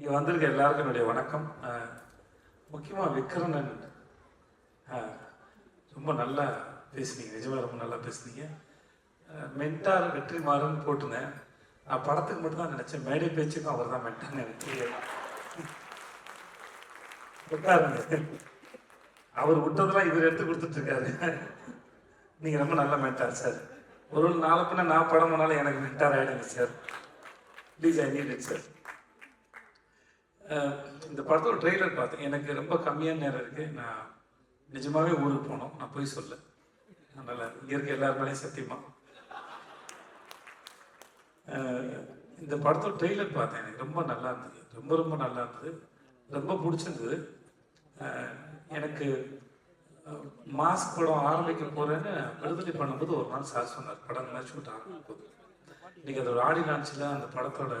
இங்கே வந்திருக்க எல்லாருக்கும் என்னுடைய வணக்கம். முக்கியமாக விக்ரணன் ரொம்ப நல்லா பேசுனீங்க. நிஜமாக ரொம்ப நல்லா பேசுனீங்க. அஹ், மென்டார் வெற்றிமாறன் போட்டிருந்தேன். நான் படத்துக்கு மட்டும்தான் நினச்சேன். மேடை பேச்சுக்கும் அவர் தான் மென்டார்னு எனக்கு அவர் விட்டதெல்லாம் இவர் எடுத்து கொடுத்துட்ருக்காரு. நீங்கள் ரொம்ப நல்ல மென்டார் சார். ஒரு நாளை பின்ன நான் படம் பண்ணாலும் எனக்கு மென்டார் ஆகிடுங்க sir. Please I need it sir. இந்த படத்தோட ட்ரெய்லர் பார்த்தேன் எனக்கு ரொம்ப கம்மியான நேரம் இருக்கு. நான் நிஜமாவே ஊருக்கு போனோம். நான் போய் சொல்ல அதனால இயற்கை இருக்க எல்லார் சத்தியமா. இந்த படத்தோட ட்ரெய்லர் பார்த்தேன். எனக்கு ரொம்ப நல்லா இருந்தது. ரொம்ப ரொம்ப நல்லா இருந்தது. ரொம்ப பிடிச்சிருந்தது. எனக்கு மாஸ்க் படம் ஆரம்பிக்க போறேன்னு விடுதலை பண்ணும்போது ஒரு நாள் சார் சொன்னார். படம் நல்லா விட்டு ஆரம்பிக்கும் போது. இன்னைக்கு அதோட ஆடி லான்ச்சில் அந்த படத்தோட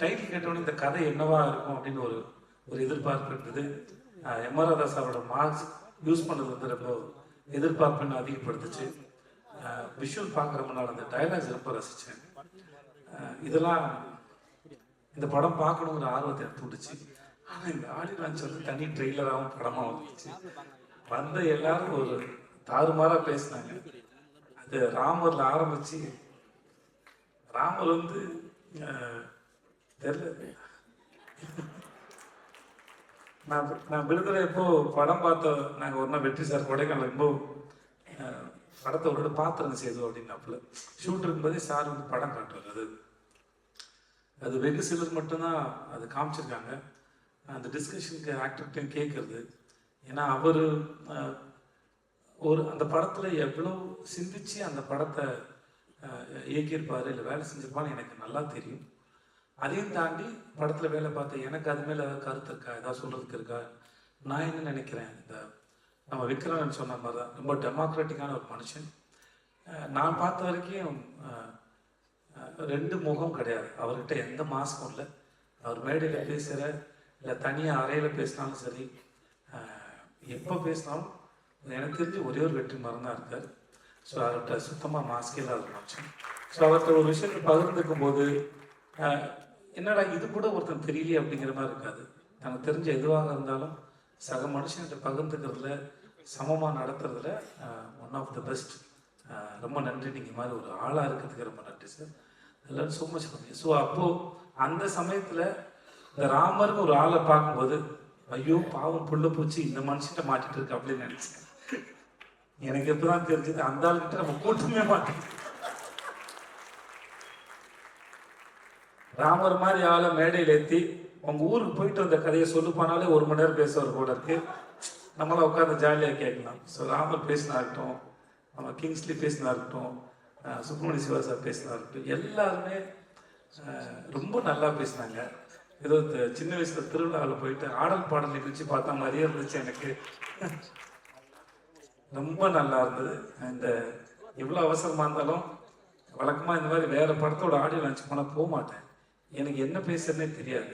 டைட்டில் கேட்டோடனே இந்த கதை என்னவா இருக்கும் அப்படின்னு ஒரு ஒரு எதிர்பார்ப்பு இருந்தது. எம் சாரோட மார்க்ஸ் யூஸ் பண்ணது வந்து ரொம்ப எதிர்பார்ப்புன்னு அதிகப்படுத்துச்சு. விஷுவல் பார்க்குறப்ப அந்த டைலாக்ஸ் ரொம்ப ரசித்தேன் இதெல்லாம் இந்த படம் பார்க்கணுங்கிற ஆர்வத்தை தூண்டுச்சு. ஆனால் இந்த ஆடி லான்ச் வந்து தனி ட்ரெய்லராகவும் படமாக வந்துச்சு. வந்த எல்லாரும் ஒரு தாறுமாறாக பேசினாங்க. அது ராமரில் ஆரம்பித்து ராமர் வந்து தெரியல. நான் நான் விடுதலை எப்போ படம் பார்த்த நாங்கள் ஒரு நாள் வெற்றி சார் கொடைக்கானல் ரொம்ப படத்தை ஒரு தடவை பாத்திரம் சேது அப்படின்னாப்புல. ஷூட் இருக்கும்போதே சார் வந்து படம் காட்டுவார். அது அது வெகு சிலர் மட்டும்தான் அது காமிச்சிருக்காங்க. அந்த டிஸ்கஷனுக்கு ஆக்டர்கிட்டையும் கேட்குறது. ஏன்னா அவர் ஒரு அந்த படத்தில் எவ்வளோ சிந்திச்சு அந்த படத்தை இயக்கியிருப்பார் இல்லை வேலை செஞ்சிருப்பான்னு எனக்கு நல்லா தெரியும். அதையும் தாண்டி படத்தில் வேலை பார்த்த எனக்கு அது மேலே கருத்து இருக்கா? ஏதாவது சொல்கிறதுக்கு இருக்கா? நான் என்ன நினைக்கிறேன்? இந்த நம்ம விக்ரமன் சொன்ன மாதிரி தான் ரொம்ப டெமோக்ராட்டிக்கான ஒரு மனுஷன். நான் பார்த்த வரைக்கும் ரெண்டு முகம் கிடையாது. அவர்கிட்ட எந்த மாஸ்க்கும் இல்லை. அவர் மேடையில் பேசுகிற இல்லை தனியாக அறையில் பேசினாலும் சரி எப்போ பேசினாலும் எனக்கு தெரிஞ்சு ஒரே ஒரு வெற்றி மரம் தான் இருக்கார். ஸோ அவர்கிட்ட சுத்தமாக மாஸ்க் இல்லாத மனுஷன். ஸோ அவர்கிட்ட ஒரு விஷயத்தை பகிர்ந்துக்கும் போது என்னடா இது கூட ஒருத்தன் தெரியலையே அப்படிங்கிற மாதிரி இருக்காது. தனக்கு தெரிஞ்ச எதுவாக இருந்தாலும் சக மனுஷன்கிட்ட பகிர்ந்துக்கிறதுல சமமாக நடத்துறதுல ஒன் ஆஃப் த பெஸ்ட் ரொம்ப நன்றி. நீங்கள் மாதிரி ஒரு ஆளாக இருக்கிறதுக்கு ரொம்ப நன்றி சார் எல்லாரும் சோ மச் பண்ணி ஸோ அப்போது அந்த சமயத்தில் இந்த ராமருக்கு ஒரு ஆளை பார்க்கும்போது ஐயோ பாவம் புள்ள பூச்சி இந்த மனுஷன்ட்ட மாட்டிட்டு இருக்கு அப்படின்னு நினச்சேன். எனக்கு எப்பதான் தெரிஞ்சது. அந்த ஆளுக்கிட்ட நம்ம கூட்டமே மாட்டேன் ராமர் மாதிரி ஆளை மேடையில் ஏற்றி உங்கள் ஊருக்கு போயிட்டு வந்த கதையை சொல்லு போனாலே ஒரு மணி நேரம் பேசுவார் கூட இருக்கு. நம்மளாம் உட்காந்து ஜாலியாக கேட்கலாம். ஸோ ராமர் பேசினா இருக்கட்டும் நம்ம கிங்ஸ்லி பேசினா இருக்கட்டும் சுப்பிரமணிய சிவா சார் பேசினா இருக்கட்டும் எல்லாருமே ரொம்ப நல்லா பேசினாங்க. ஏதோ சின்ன வயசுல திருவிழாவில் போயிட்டு ஆடல் பாடல் நிகழ்ச்சி பார்த்த மாதிரியே இருந்துச்சு எனக்கு. ரொம்ப நல்லா இருந்தது. இந்த எவ்வளோ அவசரமாக இருந்தாலும் வழக்கமாக இந்த மாதிரி வேறு படத்தோட ஆடியோ லான்ச் போனால் போக மாட்டேன். எனக்கு என்ன பேசுறதுனே தெரியாது.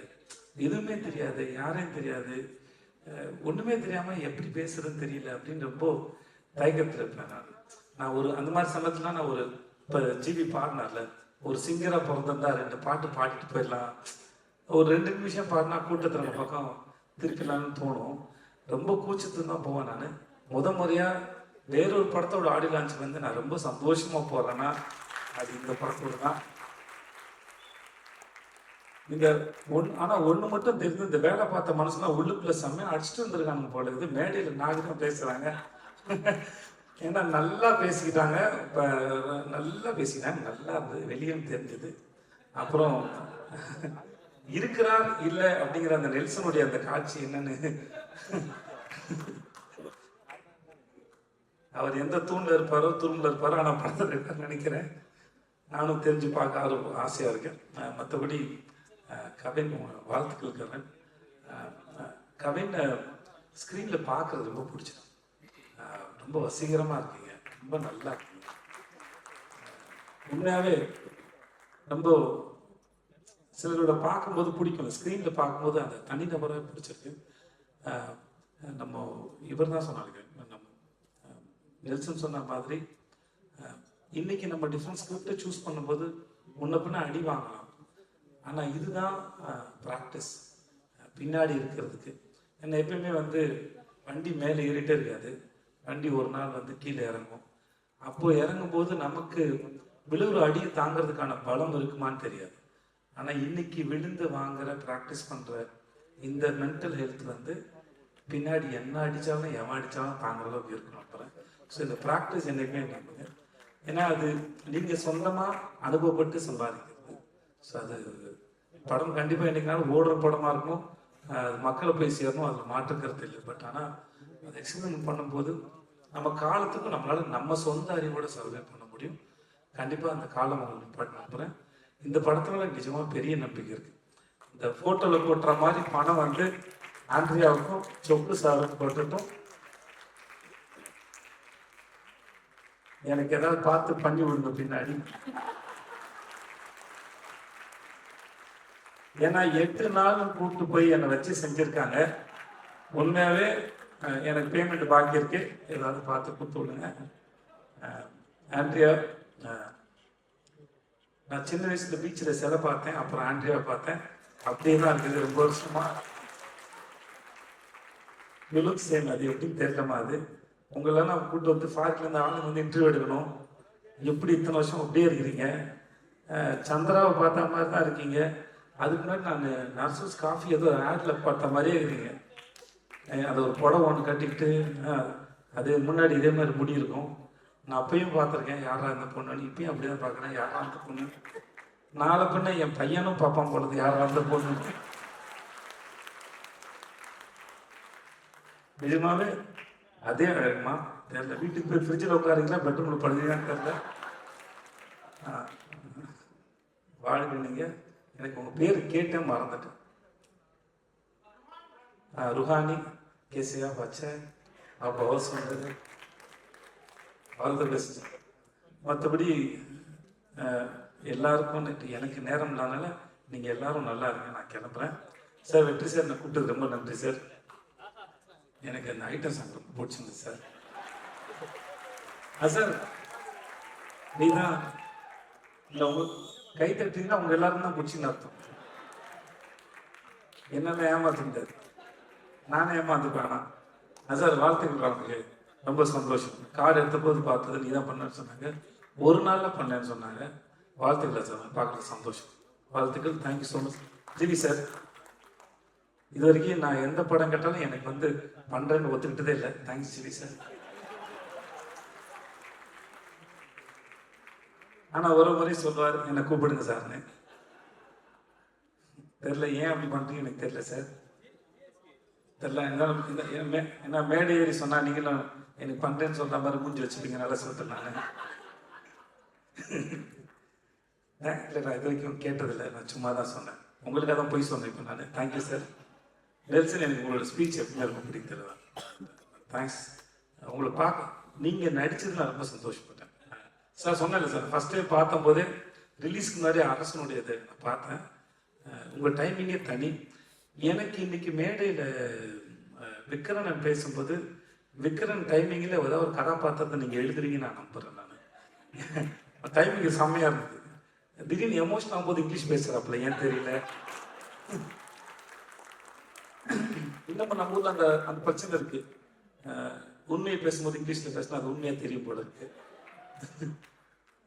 எதுவுமே தெரியாது யாரையும் தெரியாது. ஒன்றுமே ஒண்ணுமே தெரியாம எப்படி பேசுறதுன்னு தெரியல அப்படின்னு ரொம்ப தயக்கத்தில் இருப்பேன் நான். நான் ஒரு அந்த மாதிரி சமயத்துல நான் ஒரு இப்போ ஜிபி பாடினார்ல ஒரு சிங்கரா பிறந்திருந்தா ரெண்டு பாட்டு பாடிட்டு போயிடலாம். ஒரு ரெண்டு நிமிஷம் பாடினா கூட்டத்தில் நம்ம பக்கம் திருப்பிடலாம்னு தோணும். ரொம்ப கூச்சத்து தான் போவேன் நான். முத முறையா வேறொரு படத்தோட ஆடியோ லான்ச் வந்து நான் ரொம்ப சந்தோஷமா போறேன்னா அது இந்த படத்தோட தான். இந்த ஒன் ஆனால் ஒன்று மட்டும் தெரிஞ்சு இந்த வேலை பார்த்த மனசுலாம் உள்ளுக்குள்ள செம்மையா அடிச்சுட்டு வந்திருக்காங்க போல இது மேடையில் நாகரிகம் பேசுகிறாங்க ஏன்னா நல்லா பேசிக்கிட்டாங்க. இப்போ நல்லா பேசிக்கிட்டாங்க. நல்லா இருந்தது. வெளியும் தெரிஞ்சது. அப்புறம் இருக்கிறார் இல்லை அப்படிங்கிற அந்த நெல்சனுடைய அந்த காட்சி என்னன்னு அவர் எந்த தூண்ல இருப்பாரோ தூண்ல இருப்பாரோ ஆனால் படத்தில் இருக்கான்னு நினைக்கிறேன். நானும் தெரிஞ்சு பார்க்க ஆர்வ ஆசையாக இருக்கேன். மற்றபடி கவின் வாழ்த்துக்கள் கவின். கவின் ஸ்க்ரீனில் பார்க்கறது ரொம்ப பிடிச்சது ரொம்ப வசீகரமாக இருக்கீங்க. ரொம்ப நல்லா இருக்கீங்க. உண்மையாகவே ரொம்ப சிலரோட பார்க்கும்போது பிடிக்கும் ஸ்க்ரீனில் பார்க்கும்போது அந்த தனிநபராக பிடிச்சிருக்கு. நம்ம இவர் தான் சொன்னாங்க நம்ம நெல்சன் சொன்ன மாதிரி இன்னைக்கு நம்ம டிஃப்ரெண்ட் ஸ்கிரிப்டை சூஸ் பண்ணும்போது முன்ன பின்ன அடி வாங்கலாம். ஆனால் இதுதான் ப்ராக்டிஸ் பின்னாடி இருக்கிறதுக்கு. என்ன எப்பயுமே வந்து வண்டி மேலே ஏறிட்டே இருக்காது. வண்டி ஒரு நாள் வந்து கீழே இறங்கும். அப்போ இறங்கும்போது நமக்கு விழுவுற அடியை தாங்கிறதுக்கான பலம் இருக்குமான்னு தெரியாது. ஆனால் இன்னைக்கு விழுந்து வாங்குற ப்ராக்டிஸ் பண்ணுற இந்த மென்டல் ஹெல்த் வந்து பின்னாடி என்ன அடித்தாலும் எவன் அடித்தாலும் தாங்குற அளவுக்கு இருக்கணும் அப்புறம். ஸோ இந்த ப்ராக்டிஸ் என்னைக்குமே நம்புங்க ஏன்னா அது நீங்கள் சொந்தமாக அனுபவப்பட்டு சம்பாதிக்கிறது. ஸோ அது படம் கண்டிப்பாக என்னைக்குனாலும் ஓடுற படமாக இருக்கும் அது மக்களை போய் சேரணும். அதில் மாற்றுக்கிறது இல்லை. பட் ஆனால் அது எக்ஸ்பிளைன் பண்ணும்போது நம்ம காலத்துக்கும் நம்மளால் நம்ம சொந்த அறிவோட சர்வே பண்ண முடியும். கண்டிப்பாக அந்த காலம் உங்களுக்கு நிப்பாட்டு இந்த படத்துல எனக்கு பெரிய நம்பிக்கை இருக்குது இந்த ஃபோட்டோவில் போட்டுற மாதிரி பணம் வந்து ஆண்ட்ரியாவுக்கும் சொப்பு சாருக்கும் போட்டுட்டும் எனக்கு ஏதாவது பார்த்து பண்ணி விடுங்க பின்னாடி. ஏன்னா எட்டு நாளும் கூப்பிட்டு போய் என்னை வச்சு செஞ்சிருக்காங்க. உண்மையாகவே எனக்கு பேமெண்ட் பாக்கி இருக்கு. ஏதாவது பார்த்து கொடுத்து விடுங்க. ஆண்ட்ரியா நான் சின்ன வயசுல பீச்சில் சிலை பார்த்தேன். அப்புறம் ஆண்ட்ரியா பார்த்தேன். அப்படியே தான் இருக்குது. ரொம்ப வருஷமா யூ லுக் சேம் அது எப்படின்னு தெரியலமா அது. உங்களெல்லாம் நான் கூப்பிட்டு வந்து ஃபாரின்லேருந்து ஆளுங்க வந்து இன்டர்வியூ எடுக்கணும். எப்படி இத்தனை வருஷம் அப்படியே இருக்கிறீங்க? சந்திராவை பார்த்த மாதிரி தான் இருக்கீங்க. அதுக்கு முன்னாடி நான் நர்சஸ் காஃபி ஏதோ ஆட்ல பார்த்த மாதிரியே இருக்குங்க. அதை அது ஒரு புடவை ஒன்று கட்டிக்கிட்டு அது முன்னாடி இதே மாதிரி முடி இருக்கும். நான் அப்பயும் பார்த்துருக்கேன் யாரா இந்த பொண்ணு இப்பயும் அப்படி தான் பார்க்குறேன் யாரா இருந்த பொண்ணு? நாளை பின்ன என் பையனும் பார்ப்பான் போலது யாரா இருந்த பொண்ணு? நிஜமாவே அதே அழகுமா? தெரியல. வீட்டுக்கு போய் ஃப்ரிட்ஜில் உட்காருங்களா பெட்ரூமில் படுறீங்களான்னு தெரியல. வாழ்க்கை நீங்கள் எனக்கு உங்க பேர் கேட்டேன் மறந்துட்டேன். ருஹானி கேசியா பச்சை. அப்போ ஹவுஸ் வந்தது ஆல் த பெஸ்ட் மற்றபடி எல்லாருக்கும் எனக்கு நேரம் இல்லாதனால நீங்கள் எல்லாரும் நல்லா இருங்க நான் கிளம்புறேன். சார் வெற்றி சார் நான் கூப்பிட்டது ரொம்ப நன்றி சார். எனக்கு அந்த ஐட்டம் சாங் ரொம்ப பிடிச்சிருந்தது சார். ஆ சார் நீ தான் இல்லை கை தட்டிங்கன்னா அவங்க எல்லாரும் தான் பிடிச்சின்னு அர்த்தம். என்னென்ன ஏமாத்த முடியாது நானே ஏமாந்துப்பேனா அசார் சார் வாழ்த்துக்கள் வாழ்க்கை ரொம்ப சந்தோஷம். கார்டு எடுத்த போது பார்த்தது நீ தான் பண்ணேன்னு சொன்னாங்க. ஒரு நாளில் பண்ணேன்னு சொன்னாங்க. வாழ்த்துக்கள் சார் பார்க்குறது சந்தோஷம். வாழ்த்துக்கள். Thank you so much GV sir இது வரைக்கும் நான் எந்த படம் கேட்டாலும் எனக்கு வந்து பண்ணுறேன்னு ஒத்துக்கிட்டதே இல்லை. தேங்க்ஸ் ஜிவி சார் ஆனா ஒரு முறை சொல்லுவார் என்னை கூப்பிடுங்க சார்னு. தெரியல ஏன் அப்படி பண்றீங்க எனக்கு தெரியல சார். தெரியல இருந்தாலும் மே- என்ன மேடை ஏறி சொன்னா நீங்களும் எனக்கு பண்றேன்னு சொல்ற மாதிரி மூஞ்சி வச்சுப்பீங்க நல்லா சொல்லிட்டு நான் இல்லை நான் இது வரைக்கும் கேட்டதில்லை நான் சும்மா தான் சொன்னேன். உங்களுக்கு அதான் போய் சொன்னேன் இப்போ நான். தேங்க்யூ சார் நெல்சன் எனக்கு உங்களோட ஸ்பீச் எப்பவுமே ரொம்ப பிடிக்கிறது தேங்க்ஸ் உங்களை பார்க்க நீங்கள் நடிச்சது நான் ரொம்ப சந்தோஷப்பட்டேன் சார் சொன்னேன்ல சார் ஃபஸ்ட்டே பார்த்தம்போது ரிலீஸ்க்கு முன்னாடி அரசனுடைய இதை நான் பார்த்தேன் உங்கள் டைமிங்கே தனி. எனக்கு இன்னைக்கு மேடையில் விக்ரனை பேசும்போது விக்ரன் டைமிங்கில் ஏதாவது ஒரு கதாபாத்திரத்தை நீங்கள் எழுதுறீங்கன்னு நான் நம்புகிறேன் நான். டைமிங் செம்மையாக இருந்தது. திடீர்னு எமோஷன் ஆகும்போது இங்கிலீஷ் பேசுகிறாப்புல ஏன் தெரியல? இன்னமும் நம்ம ஊரில் அந்த அந்த பிரச்சனை இருக்குது உண்மையை பேசும்போது இங்கிலீஷில் பேசினா அது உண்மையாக தெரியும் போல இருக்குது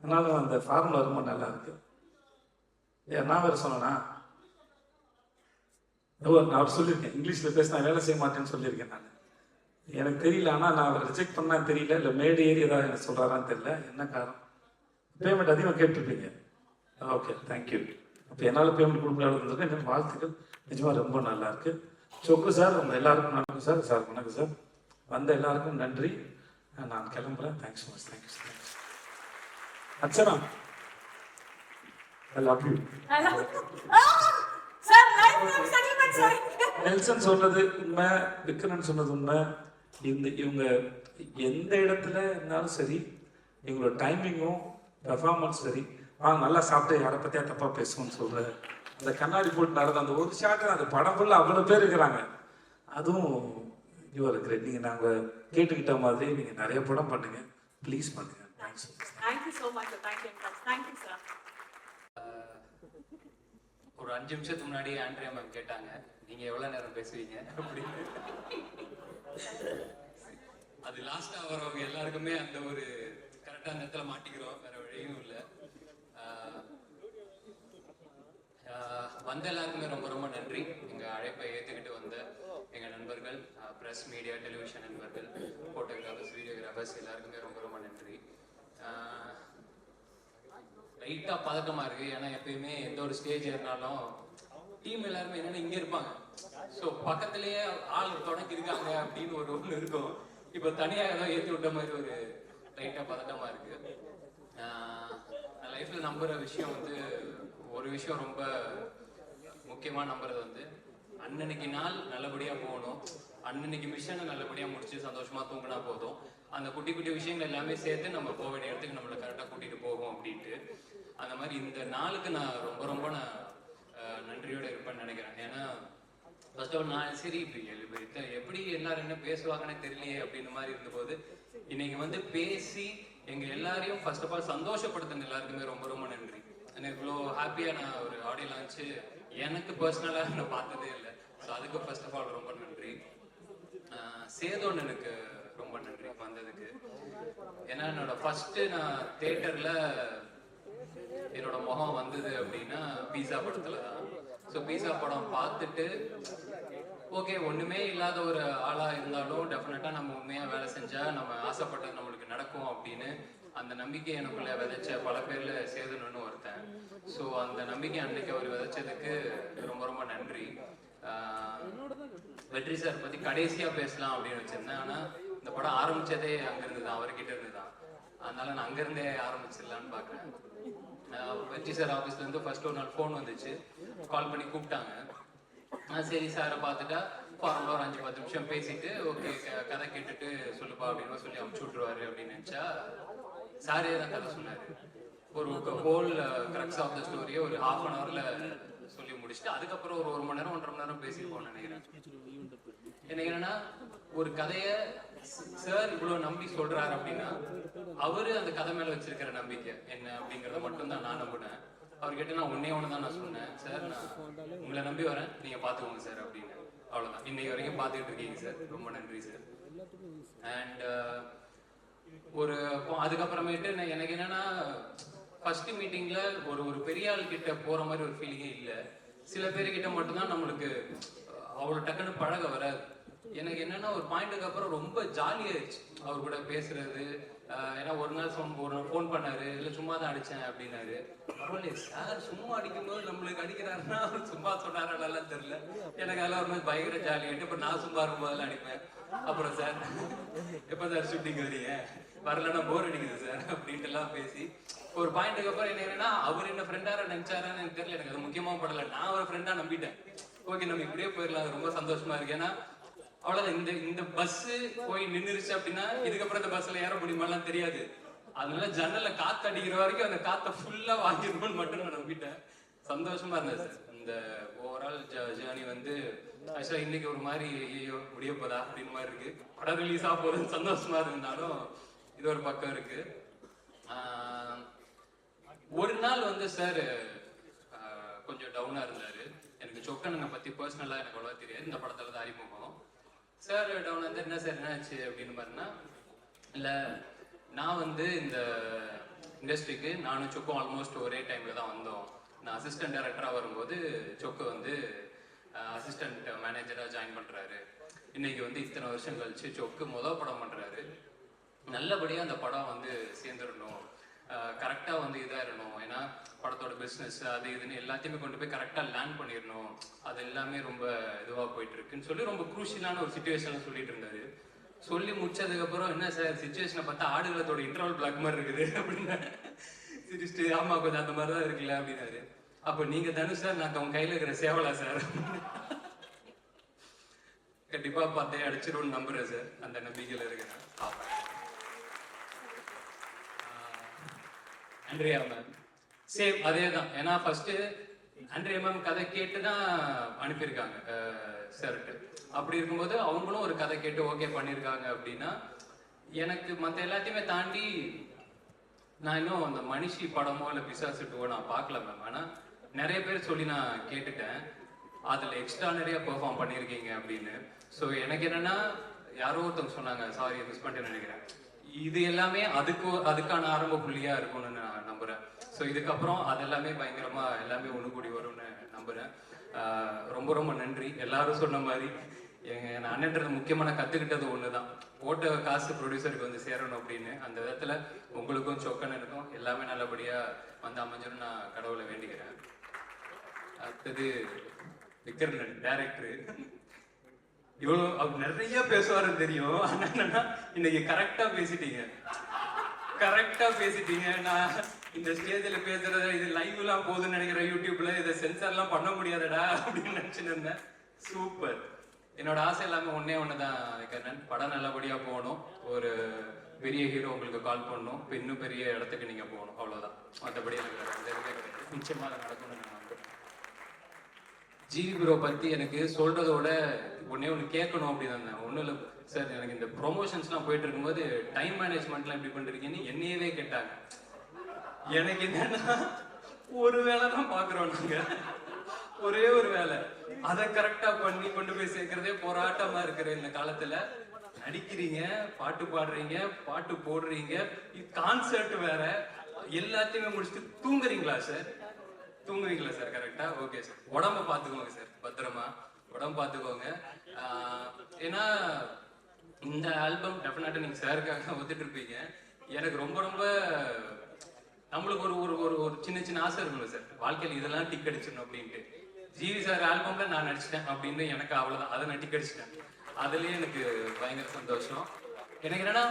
அதனால அந்த ஃபார்முலா ரொம்ப நல்லா இருக்கு. ஏன் நான் வேற சொன்னேனா ஓ நான் அவர் சொல்லியிருக்கேன். இங்கிலீஷ்ல பேசினா வேலை செய்ய மாட்டேன்னு சொல்லியிருக்கேன் நான். எனக்கு தெரியல ஆனால் நான் அவரை ரிஜெக்ட் பண்ணா தெரியல இல்லை மேடு ஏறி ஏதாவது எனக்கு சொல்கிறாரான்னு தெரியல. என்ன காரணம்? பேமெண்ட் அதிகமாக கேட்டிருப்பீங்க. ஓகே தேங்க்யூ அப்போ என்னால் பேமெண்ட் கொடுக்க முடியாது எனக்கு வாழ்த்துக்கள். நிஜமாக ரொம்ப நல்லா இருக்கு. சொக்கு சார் உங்கள் எல்லாருக்கும் வணக்கம் சார் சார் வணக்கம் சார் வந்த எல்லாருக்கும் நன்றி. நான் கிளம்புறேன். Thanks much thank you thanks Archana. I love you Nelson சொன்னது உண்மை விக்ரன் சொன்னது உண்மை. இந்த இவங்க எந்த இடத்துல இருந்தாலும் சரி இவங்களோட டைமிங்கும் பெர்ஃபார்மன்ஸ் சரி. ஆ நல்லா சாப்பிட்டு யாரை பற்றியா தப்பாக பேசுவோம்னு சொல்ற. அந்த கண்ணாடி போட்டு நடந்த அந்த ஒரு ஷாட்டு அந்த படம் ஃபுல்லாக அவ்வளோ பேர் இருக்கிறாங்க. அதுவும் யுவர் கிரேட் நீங்கள் நாங்கள் கேட்டுக்கிட்ட மாதிரி நீங்கள் நிறைய படம் பண்ணுங்க. ப்ளீஸ் பண்ணுங்க. Thanks thank you so much sir. Thank you thank you sir. ஒரு அஞ்சு நிமிஷத்துக்கு முன்னாடி ஆண்ட்ரியா மேம் கேட்டாங்க. நீங்க எவ்வளவு நேரம் பேசுவீங்க? அப்படின்னு. அது லாஸ்டா வரவங்க எல்லாருக்குமே அந்த ஒரு கரெக்டா அந்த இடத்துல மாட்டிக்கிறோம். வேற வழியும் இல்லை. வந்த எல்லாருக்குமே ரொம்ப ரொம்ப நன்றி. எங்க அழைப்பை ஏத்துக்கிட்டு வந்த எங்க நண்பர்கள் பிரஸ் மீடியா டெலிவிஷன் நண்பர்கள் போட்டோகிராஃபர்ஸ் வீடியோகிராஃபர்ஸ் எல்லாருக்குமே ரொம்ப ரொம்ப நன்றி. லைட்டா பதக்கமா இருக்கு. ஏன்னா எப்பயுமே எந்த ஒரு ஸ்டேஜ் இருந்தாலும் டீம் எல்லாருமே என்னன்னா இங்க இருப்பாங்க. ஸோ பக்கத்திலேயே ஆள் தொடங்கி இருக்காங்க அப்படின்னு ஒரு ஒண்ணு இருக்கும். இப்போ தனியா ஏதோ ஏத்தி விட்ட மாதிரி ஒரு லைட்டா பதக்கமா இருக்கு. நான் லைஃப்ல நம்புற விஷயம் வந்து ஒரு விஷயம் ரொம்ப முக்கியமா நம்புறது வந்து அன்னன்னைக்கு நாள் நல்லபடியா போகணும். அன்னன்னைக்கு மிஷனை நல்லபடியா முடிச்சு சந்தோஷமா தூங்கினா போதும். அந்த குட்டி குட்டி விஷயங்கள் எல்லாமே சேர்த்து நம்ம போக வேண்டிய இடத்துக்கு நம்மளை கரெக்டா கூட்டிட்டு போகும் அப்படின்ட்டு. அந்த மாதிரி இந்த நாளுக்கு நான் ரொம்ப ரொம்ப நான் நன்றியோட இருப்பேன்னு நினைக்கிறேன். ஏன்னா ஃபர்ஸ்ட் ஆஃப் நான் சரி இப்போ எப்படி எல்லாரும் என்ன பேசுவாங்கன்னு தெரியலையே அப்படின்னு மாதிரி இருந்தபோது இன்னைக்கு வந்து பேசி எங்க எல்லாரையும் ஃபர்ஸ்ட் ஆஃப் ஆல் சந்தோஷப்படுத்துன எல்லாருக்குமே ரொம்ப ரொம்ப நன்றி. எனக்கு இவ்வளோ ஹாப்பியா நான் ஒரு ஆடியோ லான்ச்சு எனக்கு பர்சனலாக நான் பார்த்ததே இல்லை. ஸோ அதுக்கு ஃபர்ஸ்ட் ஆஃப் ஆல் ரொம்ப நன்றி. சேதோன் எனக்கு ரொம்ப நன்றி வந்ததுக்கு. ஏன்னா என்னோட ஃபர்ஸ்ட் நான் தேட்டர்ல என்னோட முகம் வந்தது அப்படின்னா பீஸா படத்துல தான். ஸோ பீஸா படம் பார்த்துட்டு ஓகே ஒண்ணுமே இல்லாத ஒரு ஆளா இருந்தாலும் டெஃபினட்டா நம்ம உண்மையா வேலை செஞ்சா நம்ம ஆசைப்பட்டது நம்மளுக்கு நடக்கும் அப்படின்னு அந்த நம்பிக்கை எனக்குள்ள விதைச்ச பல பேர்ல சேதனன்னு ஒருத்தன். ஸோ அந்த நம்பிக்கை அன்னைக்கு அவர் விதைச்சதுக்கு ரொம்ப ரொம்ப நன்றி. வெற்றி சார் பத்தி கடைசியா பேசலாம் அப்படின்னு வச்சிருந்தேன். ஆனா இந்த படம் ஆரம்பிச்சதே அங்கிருந்து தான் அவர்கிட்ட இருந்து தான் அதனால நான் அங்கிருந்தே ஆரம்பிச்சிடலான்னு பாக்குறேன். வெற்றி சார் ஆஃபீஸ்ல இருந்து ஃபர்ஸ்ட் ஒரு நாள் ஃபோன் வந்துச்சு. கால் பண்ணி கூப்பிட்டாங்க. நான் சரி சாரை பார்த்துட்டா ஃபார்மலாக ஒரு அஞ்சு பத்து நிமிஷம் பேசிட்டு ஓகே கதை கேட்டுட்டு சொல்லுப்பா அப்படின்னு சொல்லி அமுச்சு விட்ருவாரு அப்படின்னு நினச்சா சாரே தான் கதை சொன்னாரு. ஒரு ஹோல் கிரக்ஸ் ஆஃப் த ஸ்டோரியை ஒரு ஹாஃப் அன் ஹவர்ல சொல்லி முடிச்சுட்டு அதுக்கப்புறம் ஒரு ஒரு மணி நேரம் ஒன்றரை மணி நேரம் பேசியிருப்போம்னு நினைக்கிறேன். எனக்கு என்னன்னா ஒரு கதைய சார் இவ்வளவு நம்பி சொல்றாரு அப்படின்னா அவரு அந்த கதை மேல வச்சிருக்கிற நம்பிக்கை என்ன அப்படிங்கறத மட்டும் தான் நான் நம்பினேன். அவர்கிட்ட நான் ஒன்னே ஒன்று தான் நான் சொன்னேன் சார் நான் உங்களை நம்பி வரேன். நீங்க பாத்துக்கோங்க சார் அப்படின்னு. அவ்வளவுதான். இன்னைக்கு வரைக்கும் பாத்துக்கிட்டு இருக்கீங்க சார் ரொம்ப நன்றி சார் அண்ட் uh, ஒரு அதுக்கப்புறமேட்டு எனக்கு என்னன்னா ஃபர்ஸ்ட் மீட்டிங்ல ஒரு ஒரு பெரிய ஆள் கிட்ட போற மாதிரி ஒரு ஃபீலிங்கே இல்லை. சில பேர்கிட்ட மட்டும்தான் நம்மளுக்கு அவ்வளோ டக்குன்னு பழக வராது. எனக்கு என்னன்னா ஒரு பாயிண்ட்டுக்கு அப்புறம் ரொம்ப ஜாலியாயிடுச்சு அவர் கூட பேசுறது ஆஹ் ஏன்னா ஒரு நாள் ஃபோன் ஒரு நாள் ஃபோன் பண்ணாரு இல்லை சும்மா தான் அடிச்சேன் அப்படின்னாரு. பரவாயில்லையே சார் சும்மா அடிக்கும்போது நம்மளுக்கு அடிக்கிறாருன்னா அவர் சும்மா சொன்னாரெல்லாம் தெரியல. எனக்கு அதெல்லாம் ஒரு மாதிரி பயங்கர ஜாலியாயிட்டு இப்போ நான் சும்மா இருக்கும்போதெல்லாம் அடிப்பேன். அப்புறம் சார் எப்போ சார் ஷூட்டிங் வரீங்க வரலன்னா போர் அடிக்குது சார் அப்படின்ட்டு எல்லாம் பேசி ஒரு பாயிண்ட்டுக்கு அப்புறம் என்ன என்னன்னா அவர் என்ன ஃப்ரெண்டாரா நினைச்சாரான்னு எனக்கு தெரியல. எனக்கு அது முக்கியமா படல. நான் ஒரு ஃப்ரெண்டா நம்பிட்டேன். ஓகே நம்ம இப்படியே போயிடலாம். அது ரொம்ப சந்தோஷமா இருக்கு. ஏன்னா அவ்வளவுதான். இந்த இந்த பஸ் போய் நின்னுருச்சு அப்படின்னா இதுக்கப்புறம் இந்த பஸ்ல ஏற முடியுமாலாம் தெரியாது. அதனால ஜன்னல்ல காத்து அடிக்கிற வரைக்கும் அந்த காத்தை ஃபுல்லா வாங்கிருக்கும்னு மட்டும் நான் நம்பிட்டேன். சந்தோஷமா இருந்தது இந்த ஓவரால் ஜேர்னி வந்து ஆக்சுவலா இன்னைக்கு ஒரு மாதிரி ஐயோ முடிய போதா அப்படின்னு மாதிரி இருக்கு. படம் ரிலீஸ் ஆக போதுன்னு சந்தோஷமா இருந்தாலும் இது ஒரு பக்கம் இருக்கு. ஆஹ் ஒரு நாள் வந்து சார் கொஞ்சம் டவுனா இருந்தாரு. எனக்கு சொக்கனுங்க பத்தி பர்சனலா எனக்கு அவ்வளோ தெரியாது. இந்த படத்துல தான் அறிமுகம். சார் டவுன் வந்து என்ன சார் என்னாச்சு அப்படின்னு பாருன்னா இல்ல நான் வந்து இந்த இண்டஸ்ட்ரிக்கு நானும் சொக்கும் ஆல்மோஸ்ட் ஒரே டைம்ல தான் வந்தோம். நான் அசிஸ்டன்ட் டேரக்டராக வரும்போது சொக்கு வந்து அசிஸ்டன்ட் மேனேஜராக ஜாயின் பண்ணுறாரு இன்னைக்கு வந்து இத்தனை வருஷம் கழிச்சு சொக்கு முதல் படம் பண்ணுறாரு நல்லபடியாக அந்த படம் வந்து சேர்ந்துடணும். கரெக்டாக வந்து இதாயிடணும் ஏன்னா படத்தோட பிஸ்னஸ் அது இதுன்னு எல்லாத்தையுமே கொண்டு போய் கரெக்டாக லேண்ட் பண்ணிடணும். அது எல்லாமே ரொம்ப இதுவாக போயிட்டு இருக்குன்னு சொல்லி ரொம்ப குரூஷியலான ஒரு சுச்சுவேஷன்ல சொல்லிட்டு இருந்தாரு. சொல்லி முடிச்சதுக்கப்புறம் என்ன சார் சுச்சுவேஷனை பார்த்தா ஆடுகளத்தோட இன்டர்வல் பிளாக் மாதிரி இருக்குது அப்படின்னு சிரிச்சுட்டு ஆமா கொஞ்சம் அந்த மாதிரி தான் இருக்குல்ல அப்படின்னாரு. அப்போ நீங்கள் தனுஷ் சார் நான் உங்க கையில் இருக்கிற சேவலா சார். கண்டிப்பாக பார்த்தே அடிச்சிரும்னு நம்புறேன் சார் அந்த நம்பிக்கையில் இருக்கிறேன். பார்ப்பேன் அண்ட்ரியா மேம் சேம் அதே தான். ஏன்னா ஃபர்ஸ்ட் அண்ட்ரியா மேம் கதை கேட்டு தான் அனுப்பியிருக்காங்க சார்ட்டு அப்படி இருக்கும்போது அவங்களும் ஒரு கதை கேட்டு ஓகே பண்ணியிருக்காங்க அப்படின்னா எனக்கு மற்ற எல்லாத்தையுமே தாண்டி நான் இன்னும் அந்த மனுஷி படமோ இல்லை பிசாசு டூவோ நான் பார்க்கல மேம் ஆனால் நிறைய பேர் சொல்லி நான் கேட்டுட்டேன். அதில் எக்ஸ்ட்ரா நிறைய பெர்ஃபார்ம் பண்ணியிருக்கீங்க அப்படின்னு. ஸோ எனக்கு என்னென்னா யாரோ ஒருத்தவங்க சொன்னாங்க சாரி மிஸ் பண்ணிட்டேன்னு நினைக்கிறேன். இது எல்லாமே அதுக்கு அதுக்கான ஆரம்ப புள்ளியாக இருக்கும்னு நான் நம்புகிறேன் ஸோ இதுக்கப்புறம் அதெல்லாமே பயங்கரமாக பயங்கரமா எல்லாமே ஒன்று கூடி வரும்னு நம்புறேன். ஆஹ் ரொம்ப ரொம்ப நன்றி. எல்லாரும் சொன்ன மாதிரி எங்க நான் அண்ணன்றது முக்கியமான கத்துக்கிட்டது ஒண்ணுதான். போட்ட காசு ப்ரொடியூசருக்கு வந்து சேரணும் அப்படின்னு அந்த விதத்துல உங்களுக்கும் சொக்கனனுக்கும் எல்லாமே நல்லபடியா வந்து அமைஞ்சிடும் நான் கடவுளை வேண்டிக்கிறேன். அடுத்தது விக்ரமன் டேரக்டர் இவ்வளவு அவர் நிறைய பேசுவாருன்னு தெரியும். ஆனா என்னன்னா இன்னைக்கு கரெக்டா பேசிட்டீங்க. கரெக்டா பேசிட்டீங்க. நான் இந்த ஸ்டேஜ்ல பேசுறத இது லைவ்லாம் எல்லாம் போகுதுன்னு நினைக்கிறேன் யூடியூப்ல இதை சென்சார்லாம் பண்ண முடியாதடா அப்படின்னு நினைச்சுட்டு இருந்தேன். சூப்பர் என்னோட ஆசை எல்லாமே ஒன்னே ஒண்ணுதான் கண்ணன் படம் நல்லபடியா போகணும். ஒரு பெரிய ஹீரோ உங்களுக்கு கால் பண்ணணும். இப்ப இன்னும் பெரிய இடத்துக்கு நீங்க போகணும். அவ்வளவுதான். மற்றபடி எனக்கு வேற எந்த நிச்சயமா நடக்கும்னு நான் ஜிவி ப்ரோ பத்தி எனக்கு சொல்றதோட ஒன்னே ஒன்று கேட்கணும் அப்படின்னு இருந்தேன் ஒன்றும் இல்லை சார் எனக்கு இந்த ப்ரொமோஷன்ஸ்லாம் போயிட்டு இருக்கும்போது டைம் மேனேஜ்மெண்ட்லாம் எப்படி பண்றீங்கன்னு என்னையவே கேட்டாங்க. எனக்கு என்னன்னா ஒரு வேலை தான் பாக்குறோம் நாங்க. ஒரே ஒரு வேலை. அதை கரெக்டா பண்ணி கொண்டு போய் சேர்க்கறதே போராட்டமா இருக்கிற இந்த காலத்துல. நடிக்கிறீங்க பாட்டு பாடுறீங்க பாட்டு போடுறீங்க. கான்சர்ட் வேற. எல்லாத்தையுமே முடிச்சுட்டு தூங்குறீங்களா சார் தூங்குவீங்களா சார் கரெக்டா ஓகே சார் உடம்ப பாத்துக்கோங்க சார் பத்திரமா. உடம்பு பாத்துக்கோங்க ஏன்னா இந்த ஆல்பம் டெஃபினட்டா நீங்க சாருக்காக வந்துட்டு இருப்பீங்க. எனக்கு ரொம்ப ரொம்ப நம்மளுக்கு ஒரு ஒரு ஒரு ஒரு சின்ன சின்ன ஆசை இருக்கும்ல சார். வாழ்க்கையில இதெல்லாம் டிக் அடிச்சிடணும் அப்படின்ட்டு. ஜிவி சார் ஆல்பம்ல நான் நடிச்சிட்டேன் அப்படின்னு எனக்கு அவ்வளவுதான். அதை நான் டிக் அடிச்சிட்டேன். அதுலயே எனக்கு பயங்கர சந்தோஷம். எனக்கு என்னன்னா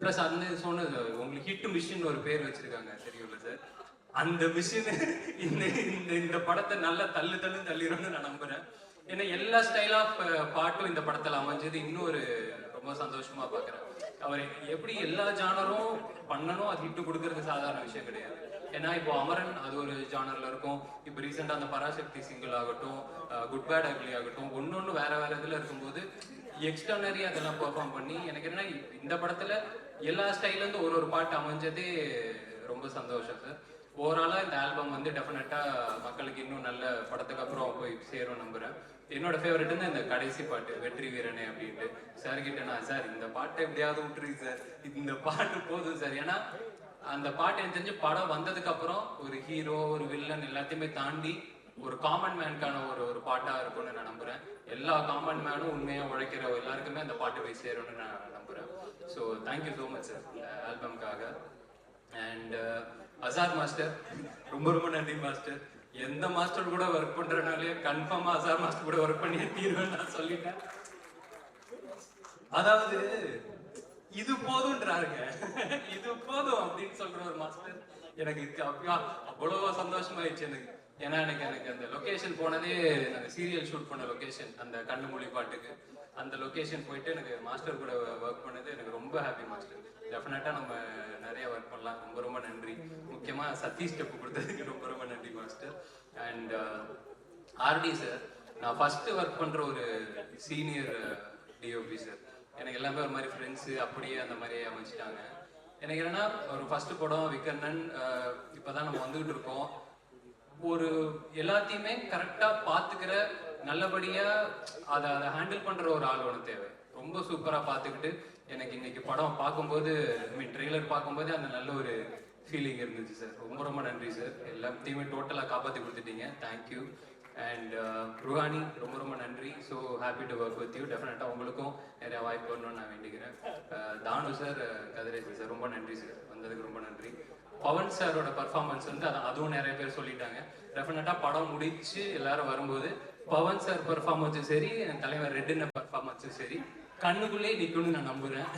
ப்ளஸ் அந்த சொன்னது உங்களுக்கு ஹிட் மிஷின் ஒரு பேர் வச்சிருக்காங்க. தெரியும்ல சார். அந்த மிஷின் இந்த இந்த இந்த படத்தை நல்லா தள்ளு தள்ளு தள்ளிடும்னு நான் நம்புறேன். ஏன்னா எல்லா ஸ்டைல் ஆஃப் uh, பாட்டும் இந்த படத்துல அமைஞ்சது. இன்னும் ஒரு ரொம்ப சந்தோஷமா பாக்குறேன். அவர் எப்படி எல்லா ஜானரும் பண்ணணும் அது ஹிட்டு கொடுக்கறது சாதாரண விஷயம் கிடையாது. ஏன்னா இப்போ அமரன் அது ஒரு ஜானர்ல இருக்கும். இப்போ ரீசெண்டா அந்த பராசக்தி சிங்கிள் ஆகட்டும் குட் பேட் அக்லி ஆகட்டும் ஒன்னொன்னு வேற வேற இதுல இருக்கும்போது எக்ஸ்டர்னரி அதெல்லாம் பெர்ஃபார்ம் பண்ணி எனக்கு என்னன்னா இந்த படத்துல எல்லா ஸ்டைல்ல இருந்து ஒரு ஒரு பாட்டு அமைஞ்சதே ரொம்ப சந்தோஷம் சார். ஓவராலா இந்த ஆல்பம் வந்து டெஃபினட்டா மக்களுக்கு இன்னும் நல்ல படத்துக்கு அப்புறம் போய் சேரும் நம்புறேன். என்னோட ஃபேவரட்னா இந்த கடைசி பாட்டு வெற்றி வீரனே அப்படின்ட்டு. சார் கிட்ட நான் சார் இந்த பாட்டை எப்படியாவது விட்டுருங்க சார் இந்த பாட்டு போதும் சார் ஏன்னா அந்த பாட்டு எனக்கு தெரிஞ்சு படம் வந்ததுக்கு அப்புறம் ஒரு ஹீரோ ஒரு வில்லன் எல்லாத்தையுமே தாண்டி ஒரு காமன் மேனுக்கான ஒரு ஒரு பாட்டா இருக்கும்னு நான் நம்புறேன். எல்லா காமன் மேனும் உண்மையா உழைக்கிற எல்லாருக்குமே அந்த பாட்டு போய் சேரும்னு நான் நம்புறேன். So thank you so much sir இந்த ஆல்பம்காக அண்ட் அசார் மாஸ்டர் ரொம்ப ரொம்ப நன்றி மாஸ்டர் எந்த மாஸ்டர் கூட ஒர்க் பண்றனாலே கன்ஃபார்ம் ஆசார் மாஸ்டர் கூட ஒர்க் பண்ணி தீர்வேன் நான் சொல்லிட்டேன். அதாவது இது போதும்ன்றாருங்க இது போதும் அப்படின்னு சொல்ற ஒரு மாஸ்டர் எனக்கு இதுக்கு அப்பயா அவ்வளவு சந்தோஷமாயிடுச்சு எனக்கு. ஏன்னா எனக்கு எனக்கு அந்த லொகேஷன் போனதே நாங்கள் சீரியல் ஷூட் பண்ண லொகேஷன் அந்த கண்ணு மொழி பாட்டுக்கு. அந்த லொக்கேஷன் போயிட்டு எனக்கு மாஸ்டர் கூட ஒர்க் பண்ணது. எனக்கு ரொம்ப ஹாப்பி மாஸ்டர் டெஃபினட்டா நம்ம நிறைய ஒர்க் பண்ணலாம். ரொம்ப ரொம்ப நன்றி. முக்கியமா சதீஷ் ஸ்டெப் கொடுத்ததுக்கு ரொம்ப ரொம்ப நன்றி மாஸ்டர் அண்ட் ஆர்டி சார் நான் ஃபர்ஸ்ட் ஒர்க் பண்ற ஒரு சீனியர் டிஓபி சார் எனக்கு எல்லாமே ஒரு மாதிரி ஃப்ரெண்ட்ஸு அப்படியே அந்த மாதிரி அமைச்சிட்டாங்க. எனக்கு என்னன்னா ஒரு ஃபர்ஸ்ட் படம் விக்கர்ணன் uh, இப்போதான் நம்ம வந்துகிட்டு இருக்கோம். ஒரு எல்லாத்தையுமே கரெக்டாக பார்த்துக்கிற நல்லபடியா அதை அதை ஹேண்டில் பண்ற ஒரு ஆள் ஒன்று தேவை. ரொம்ப சூப்பரா பாத்துக்கிட்டு எனக்கு இன்னைக்கு படம் பார்க்கும்போது ஐ மீன் ட்ரெய்லர் பார்க்கும்போது அந்த நல்ல ஒரு ஃபீலிங் இருந்துச்சு சார் ரொம்ப ரொம்ப நன்றி சார் எல்லாத்தையுமே டோட்டலாக காப்பாற்றி கொடுத்துட்டீங்க. தேங்க்யூ அண்ட் uh, ருஹானி ரொம்ப ரொம்ப நன்றி. So happy to work with you டெஃபினட்டாக உங்களுக்கும் நிறைய வாய்ப்பு வரணும்னு நான் வேண்டிக்கிறேன். Uh, தானு சார் uh, கதிரேசன் சார் ரொம்ப நன்றி சார் வந்ததுக்கு ரொம்ப நன்றி. பவன் சாரோட பர்ஃபார்மன்ஸ் வந்து அதான் அதுவும் நிறைய பேர் சொல்லிட்டாங்க. டெஃபினட்டாக படம் முடிச்சு எல்லாரும் வரும்போது பவன் சார் பர்ஃபார்மன்ஸும் சரி என் தலைவர் ரெட்டின பர்ஃபார்மன்ஸும் சரி. கண்ணுக்குள்ளே நிற்கும்னு நான் நம்புகிறேன்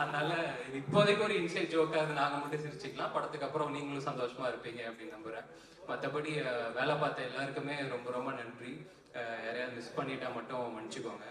அதனால இது இப்போதைக்கு ஒரு இன்சைட் ஜோக்கா அது நாங்கள் மட்டும் சிரிச்சுக்கலாம். படத்துக்கு அப்புறம் நீங்களும் சந்தோஷமா இருப்பீங்க அப்படின்னு நம்புகிறேன் மற்றபடி வேலை பார்த்த எல்லாருக்குமே ரொம்ப ரொம்ப நன்றி. யாரையாவது மிஸ் பண்ணிட்டா மட்டும் மன்னிச்சுக்கோங்க.